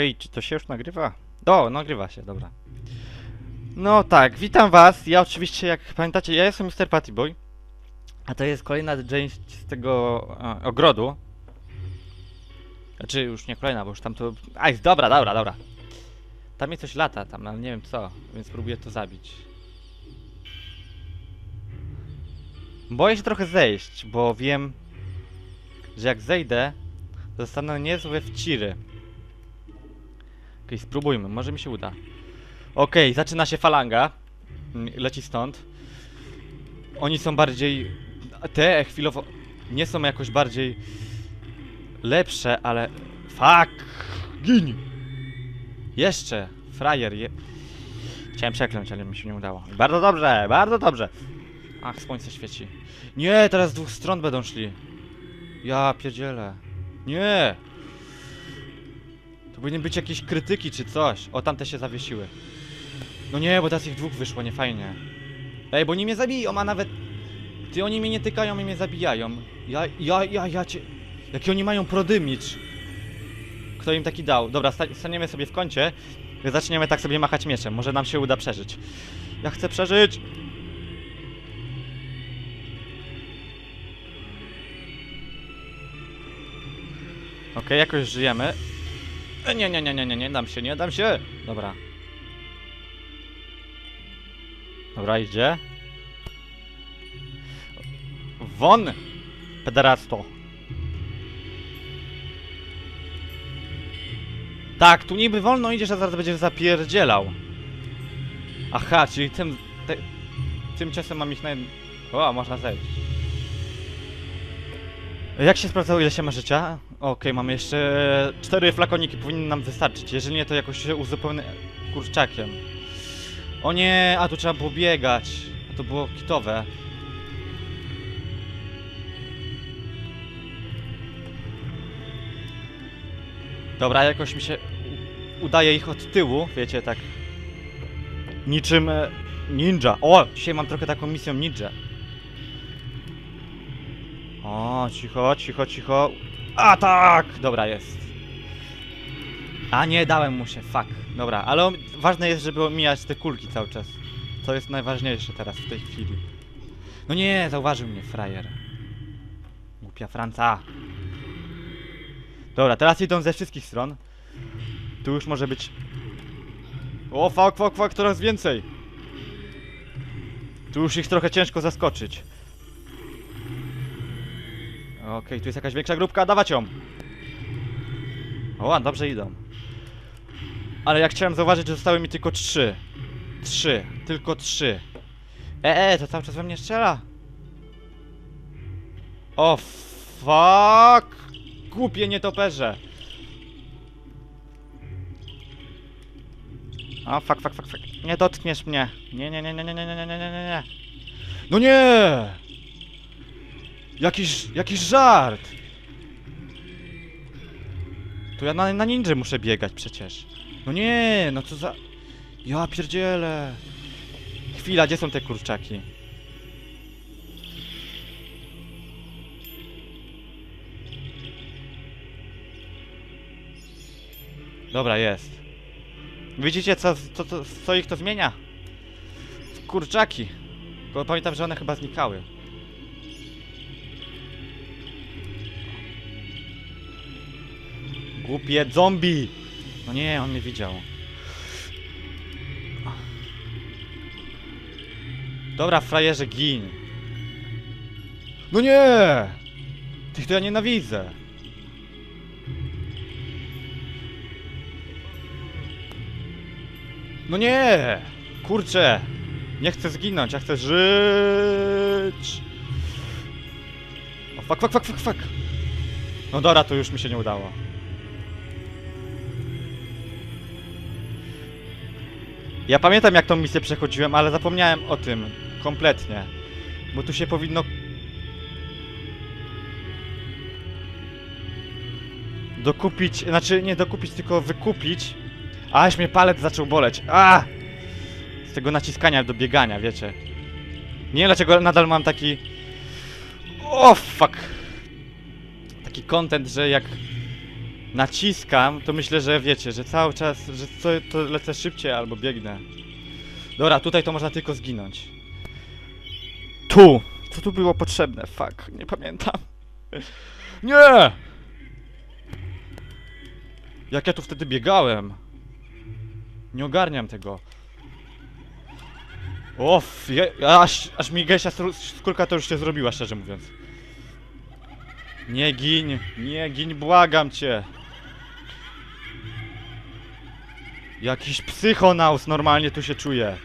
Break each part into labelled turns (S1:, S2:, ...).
S1: Okej, czy to się już nagrywa? O, nagrywa się, dobra. No tak, witam was. Ja oczywiście, jak pamiętacie, ja jestem Mr. Pattyboy. A to jest kolejna część z tego e, ogrodu. Znaczy, już nie kolejna, bo już tam to... Aj, dobra, dobra, dobra. Tam jest coś lata, tam, ale nie wiem co, więc spróbuję to zabić. Boję się trochę zejść, bo wiem, że jak zejdę, zostanę niezłe wciry. Okej, spróbujmy, może mi się uda. Okej, zaczyna się falanga. Mm, Leci stąd. Oni są bardziej... Te chwilowo nie są jakoś bardziej lepsze, ale... Fuck! Gin! Jeszcze! Frajer je... Chciałem przekląć, ale mi się nie udało. Bardzo dobrze, bardzo dobrze! Ach, słońce świeci. Nie, teraz z dwóch stron będą szli. Ja pierdzielę. Nie! Powinien być jakieś krytyki czy coś. O, tamte się zawiesiły. No nie, bo teraz ich dwóch wyszło, nie fajnie. Ej, bo oni mnie zabiją, a nawet... Ty, oni mnie nie tykają i mnie zabijają. Ja, ja, ja, ja cię... Jaki oni mają prodymicz. Kto im taki dał? Dobra, sta staniemy sobie w kącie. Zaczniemy tak sobie machać mieczem. Może nam się uda przeżyć. Ja chcę przeżyć! Okej, jakoś żyjemy. E, Nie, nie, nie, nie, nie, nie dam się, nie dam się! Dobra. Dobra, idzie. Won! Pederasto. Tak, tu niby wolno idziesz, a zaraz będziesz zapierdzielał. Aha, czyli tym... Te, tym ciosem mam ich na... O, można zejść. Jak się sprawdzało, ile się ma życia? Okej, mamy jeszcze cztery flakoniki, powinny nam wystarczyć. Jeżeli nie, to jakoś się uzupełnię kurczakiem. O nie, a tu trzeba było biegać. A to było kitowe. Dobra, jakoś mi się udaje ich od tyłu, wiecie, tak. Niczym e, ninja. O, dzisiaj mam trochę taką misją ninja. O, cicho, cicho, cicho. A tak! Dobra, jest. A nie, dałem mu się, fuck. Dobra, ale ważne jest, żeby omijać te kulki cały czas. To jest najważniejsze teraz, w tej chwili. No nie, zauważył mnie frajer. Głupia Franca. Dobra, teraz idą ze wszystkich stron. Tu już może być... O, fuck, fuck, fuck, coraz więcej. Tu już ich trochę ciężko zaskoczyć. Okej, tu jest jakaś większa grupka, dawać ją! O, dobrze idą. Ale jak chciałem zauważyć, że zostały mi tylko trzy. Trzy, tylko trzy. E, e, to cały czas we mnie strzela. O, fuck! Głupie nietoperze. O, fuck, fuck, fuck, fuck. Nie dotkniesz mnie. Nie, nie, nie, nie, nie, nie, nie, nie, nie, nie, nie. No nie! Jakiś, jakiś żart! To ja na, na ninja muszę biegać przecież. No nie, no co za... Ja pierdzielę. Chwila, gdzie są te kurczaki? Dobra, jest. Widzicie, co, co, co, co ich to zmienia? Kurczaki. Bo pamiętam, że one chyba znikały. Głupie zombie! No nie, on mnie widział. Dobra, frajerze, gin. No nie! Tych to ja nienawidzę. No nie! Kurczę! Nie chcę zginąć, ja chcę żyć! O, fuck, fuck, fuck, fuck, fuck! No dobra, to już mi się nie udało. Ja pamiętam jak tą misję przechodziłem, ale zapomniałem o tym kompletnie. Bo tu się powinno... Dokupić, znaczy nie dokupić, tylko wykupić. Aż mnie palec zaczął boleć. A! Z tego naciskania do biegania, wiecie. Nie wiem dlaczego nadal mam taki... O, fuck! Taki content, że jak naciskam, to myślę, że wiecie, że cały czas, że co, to lecę szybciej albo biegnę. Dobra, tutaj to można tylko zginąć. Tu! Co tu było potrzebne? Fuck, nie pamiętam. Nie! Jak ja tu wtedy biegałem? Nie ogarniam tego. Off, aż, aż mi stru- skórka to już się zrobiła, szczerze mówiąc. Nie gin, nie gin, błagam cię. Jakiś psychonaus normalnie tu się czuje.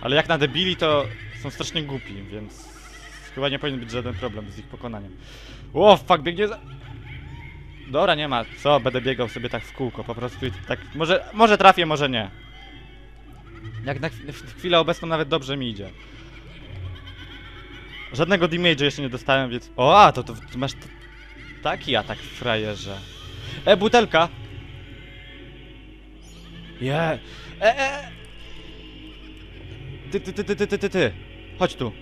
S1: Ale jak na debili to są strasznie głupi, więc chyba nie powinien być żaden problem z ich pokonaniem. O, fuck, biegnie za... Dobra, nie ma. Co, będę biegał sobie tak w kółko, po prostu tak... Może, może trafię, może nie. Jak na chwilę obecną nawet dobrze mi idzie. Żadnego damage'u jeszcze nie dostałem, więc... O, a, to, to, masz taki atak, frajerze. E, butelka! Je! E, e! Ty, ty, ty, ty, ty, ty, ty, ty. Chodź tu.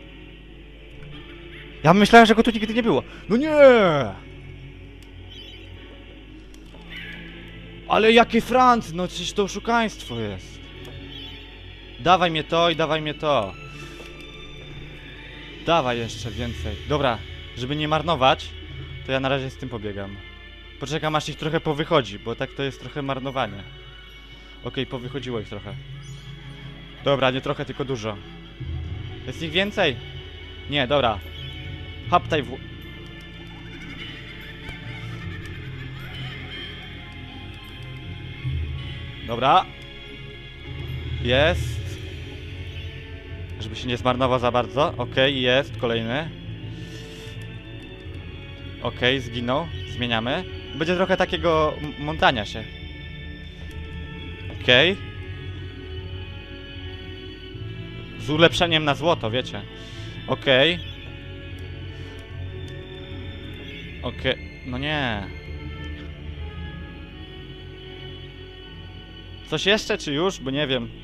S1: Ja myślałem, że go tu nigdy nie było. No nie! Ale jaki Franc! No przecież to oszukaństwo jest. Dawaj mnie to i dawaj mnie to. Dawaj jeszcze więcej. Dobra, żeby nie marnować, to ja na razie z tym pobiegam. Poczekam aż ich trochę powychodzi, bo tak to jest trochę marnowanie. Okej, powychodziło ich trochę. Dobra, nie trochę, tylko dużo. Jest ich więcej? Nie, dobra. Haptaj w... Dobra. Jest. Żeby się nie zmarnował za bardzo. Okej, jest. Kolejny. Okej, zginął. Zmieniamy. Będzie trochę takiego montania się. Okej. Z ulepszeniem na złoto, wiecie. Okej. Okej. No nie. Coś jeszcze, czy już? Bo nie wiem.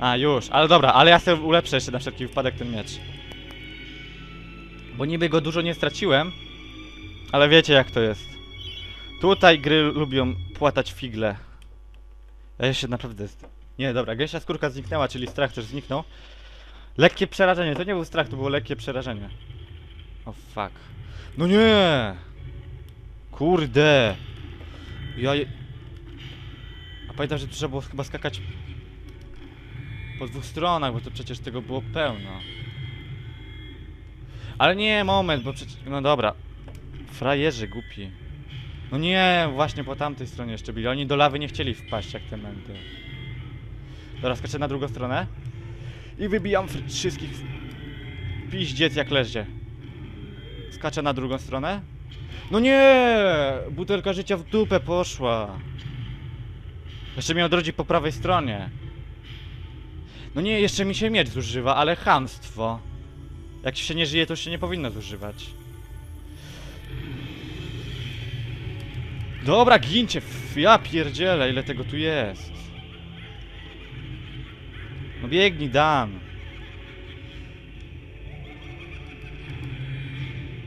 S1: A, już. Ale dobra, ale ja sobie ulepszę jeszcze na wszelki wypadek ten miecz. Bo niby go dużo nie straciłem. Ale wiecie jak to jest. Tutaj gry lubią płatać figle. Ja jeszcze naprawdę... Nie, dobra, gęsia skórka zniknęła, czyli strach też zniknął. Lekkie przerażenie, to nie był strach, to było lekkie przerażenie. O fuck. No nie! Kurde! Ja... je- A pamiętam, że trzeba było chyba skakać po dwóch stronach, bo to przecież tego było pełno. Ale nie, moment, bo przecież... No dobra. Frajerzy głupi. No nie, właśnie po tamtej stronie jeszcze byli. Oni do lawy nie chcieli wpaść jak te mędy. Dobra, skaczę na drugą stronę. I wybijam wszystkich piździec jak leży. Skaczę na drugą stronę. No nie! Butelka życia w dupę poszła. Jeszcze mnie odrodzi po prawej stronie. No nie, jeszcze mi się miecz zużywa, ale chamstwo. Jak się nie żyje, to się nie powinno zużywać. Dobra, gincie! Ja pierdzielę, ile tego tu jest. No biegnij, Dan.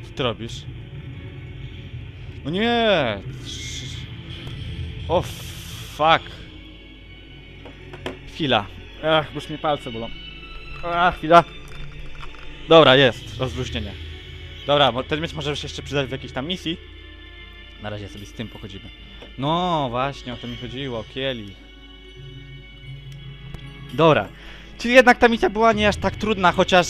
S1: Co ty robisz? No nie! O fuck. Chwila. Ach, już mnie palce bolą. Ach, chwila. Dobra, jest. Rozluźnienie. Dobra, ten miecz może się jeszcze przydać w jakiejś tam misji. Na razie sobie z tym pochodzimy. No, właśnie, o to mi chodziło, kielich. Dobra. Czyli jednak ta misja była nie aż tak trudna, chociaż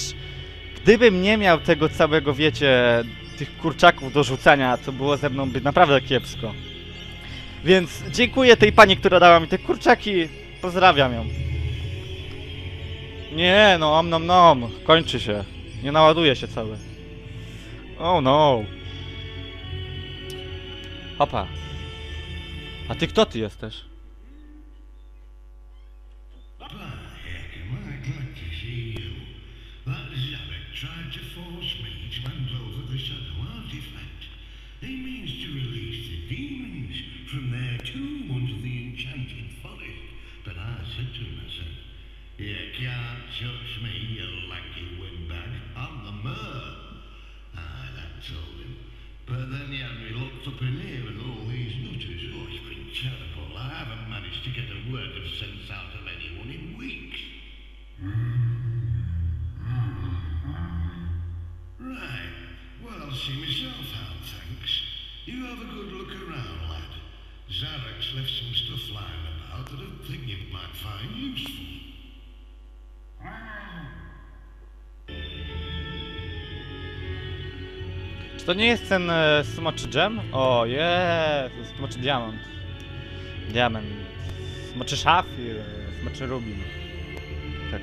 S1: gdybym nie miał tego całego, wiecie, tych kurczaków do rzucania, to było ze mną by naprawdę kiepsko. Więc dziękuję tej pani, która dała mi te kurczaki. Pozdrawiam ją. Nie, no om nom nom. Kończy się. Nie naładuje się cały. Oh no. Hopa. A ty kto ty jesteś?
S2: From their tomb under the enchanted forest. But I said to myself, You can't touch me, you lanky windbag. I'm the mayor. Aye, that told him. But then he had me locked up in here with all these nutters. Oh, it's been terrible. I haven't managed to get a word of sense out of
S1: Czy to nie jest ten e, smoczy dżem? O, jest! Smoczy diamont. Diament. Smoczy szafir. Smoczy rubin. Tak.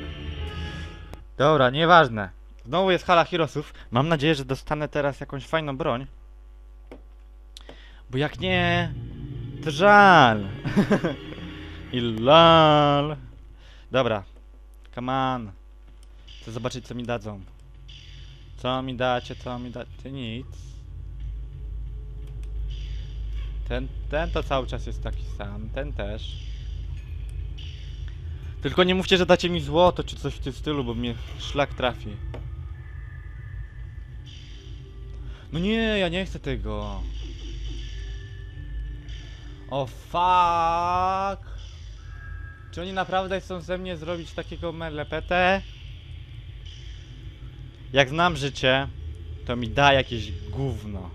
S1: Dobra, nieważne. Znowu jest hala Heroesów. Mam nadzieję, że dostanę teraz jakąś fajną broń. Bo jak nie... To żal. I lol. Dobra. Come on. Chcę zobaczyć, co mi dadzą. Co mi dacie, co mi dacie? Nic. Ten, ten to cały czas jest taki sam, ten też. Tylko nie mówcie, że dacie mi złoto czy coś w tym stylu, bo mnie szlak trafi. No nie, ja nie chcę tego. O fuck. Czy oni naprawdę chcą ze mnie zrobić takiego melepetę? Jak znam życie, to mi da jakieś gówno.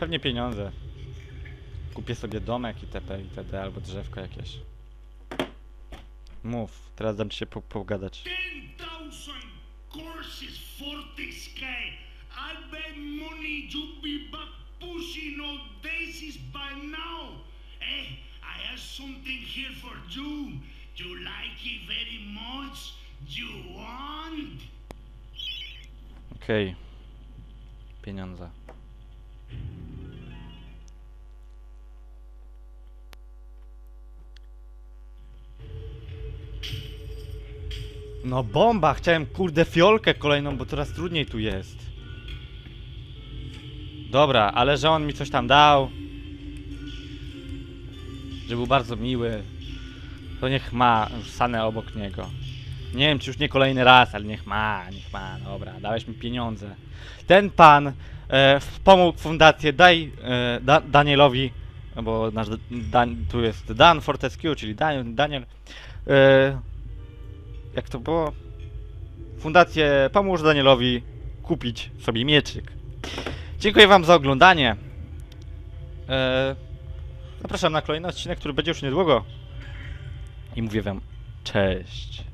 S1: Pewnie pieniądze. Kupię sobie domek itp. itd. albo drzewko jakieś. Mów, teraz dam ci się po pogadać.
S2: 10,000 courses for this guy. I bet money you be back pushing all daisies by now. Hey, I have something here for you. You like it very much? You want?
S1: Okej. Pieniądze. No bomba! Chciałem kurde fiolkę kolejną, bo coraz trudniej tu jest. Dobra, ale że on mi coś tam dał. Że był bardzo miły. To niech ma, już stanę obok niego. Nie wiem, czy już nie kolejny raz, ale niech ma, niech ma, dobra, dałeś mi pieniądze. Ten pan e, pomógł fundację, daj e, da, Danielowi, bo nasz Dan, tu jest Dan Fortescue, czyli Dan, Daniel. E, jak to było? Fundację pomóż Danielowi kupić sobie mieczyk. Dziękuję wam za oglądanie. E, zapraszam na kolejny odcinek, który będzie już niedługo. I mówię wam cześć.